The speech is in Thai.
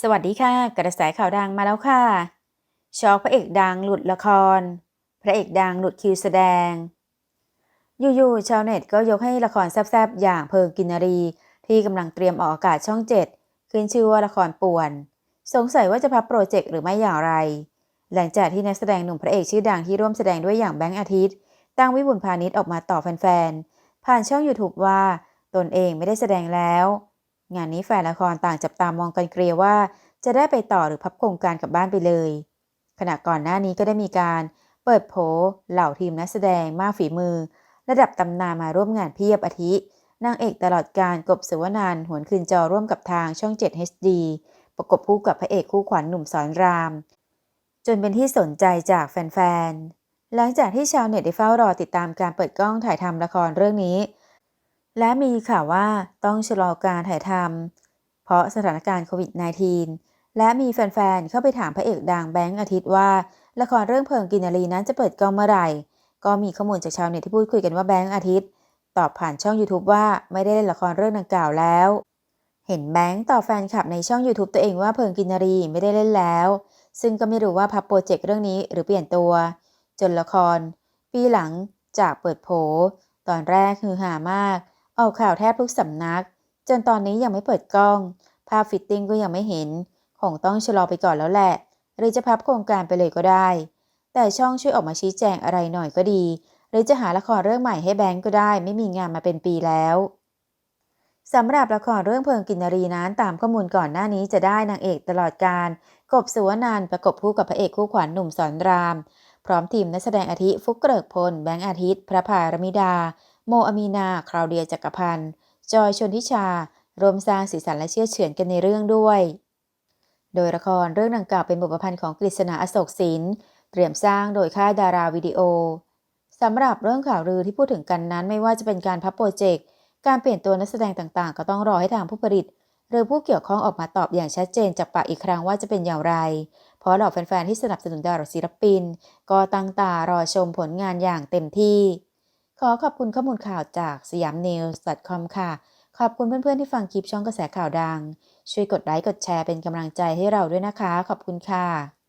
สวัสดีค่ะ กระแสข่าวดังมาแล้วค่ะช็อกพระเอกดังหลุดละคร พระเอกดังหลุดคิวแสดง อยู่ๆชาวเน็ตก็ยกให้ละครแซ่บๆ อย่างเพลิงกินารี ที่กำลังเตรียมออกอากาศช่องเจ็ดขึ้นชื่อว่าละครป่วน สงสัยว่าจะพับโปรเจกต์หรือไม่อย่างไร หลังจากที่นักแสดงหนุ่มพระเอกชื่อดังที่ร่วมแสดงด้วยอย่างแบงค์อาทิตย์ ตั้งวิบุญพาณิชย์ออกมาต่อแฟนๆ ผ่านช่อง YouTube ว่าตนเองไม่ได้แสดงแล้ว งานนี้แฟนละครต่างจับตามองกันเกลียวว่า จะได้ไปต่อหรือพับโครงการกลับบ้านไปเลย ขณะก่อนหน้านี้ก็ได้มีการเปิดโผเหล่าทีมนักแสดงมากฝีมือ ระดับตำนานมาร่วมงานเพียบอาทินางเอกตลอดการกบสุวนันหวนคืนจอร่วมกับทางช่อง 7 HD ประกบคู่กับพระเอกคู่ขวัญหนุ่มสอนราม จนเป็นที่สนใจจากแฟนๆ หลังจากที่ชาวเน็ตได้เฝ้ารอติดตามการเปิดกล้องถ่ายทำละครเรื่องนี้ และมีข่าวว่าต้องชะลอการถ่ายทำเพราะสถานการณ์โควิด -19 และมีแฟนๆ เข้าไปถามพระเอกดังแบงค์อาทิตย์ว่า ละครเรื่องเพลิงกินนารีนั้นจะเปิดกล้องเมื่อไหร่ ก็มีข้อมูลจากชาวเน็ตที่พูดคุยกันว่าแบงค์อาทิตย์ ตอบผ่านช่อง YouTube ว่าไม่ได้เล่นละครเรื่องดังกล่าวแล้ว เห็นแบงค์ตอบแฟนคลับในช่อง YouTube ตัวเองว่าเพลิงกินนารีไม่ได้เล่นแล้ว ซึ่งก็ไม่รู้ว่าพับโปรเจกต์เรื่องนี้หรือเปลี่ยนตัว จนละคร ปีหลังจากเปิดโผ ตอนแรกฮือหามาก ออกข่าวแทบทุกสำนัก จนตอนนี้ยังไม่เปิดกล้อง ภาพฟิตติ้งก็ยังไม่เห็น คงต้องชะลอไปก่อนแล้วแหละ หรือจะพับโครงการไปเลยก็ได้ แต่ช่องช่วยออกมาชี้แจงอะไรหน่อยก็ดี หรือจะหาละครเรื่องใหม่ให้แบงก์ก็ได้ ไม่มีงานมาเป็นปีแล้วสำหรับละครเรื่องเพลิงกินนารีนั้นตามข้อมูลก่อนหน้านี้จะได้นางเอกตลอดการกบสุวนันประกบคู่กับพระเอกคู่ขวัญหนุ่มสอนราม พร้อมทีมนักแสดงอาทิฟุกเกริกพล แบงค์อาทิตย์ พระพารมิดา โมอามีนาคราวเดียจักรพันธ์ จอยชนทิชารวมสร้างสีสันและเชื่อเฉือนกันในเรื่องด้วย โดยละครเรื่องดังกล่าวเป็นบทประพันธ์ของกฤษณาอโศกสินเตรียมสร้างโดยค่ายดาราวิดีโอสำหรับเรื่องข่าวลือที่พูดถึงกันนั้นไม่ว่าจะเป็นการพับโปรเจกต์ การเปลี่ยนตัวนักแสดงต่างๆ ก็ต้องรอให้ทางผู้ผลิต หรือผู้เกี่ยวข้องออกมาตอบอย่างชัดเจนจากปากอีกครั้งว่าจะเป็นอย่างไร เพราะเหล่าแฟนๆที่สนับสนุนดาราศิลปิน ก็ตั้งตารอชมผลงานอย่างเต็มที่ ขอขอบคุณข้อมูลข่าวจากสยามนิวส์ .com ค่ะ ขอบคุณเพื่อนๆที่ฟังคลิปช่องกระแสข่าวดัง ช่วยกดไลค์กดแชร์เป็นกำลังใจให้เราด้วยนะคะ ขอบคุณค่ะ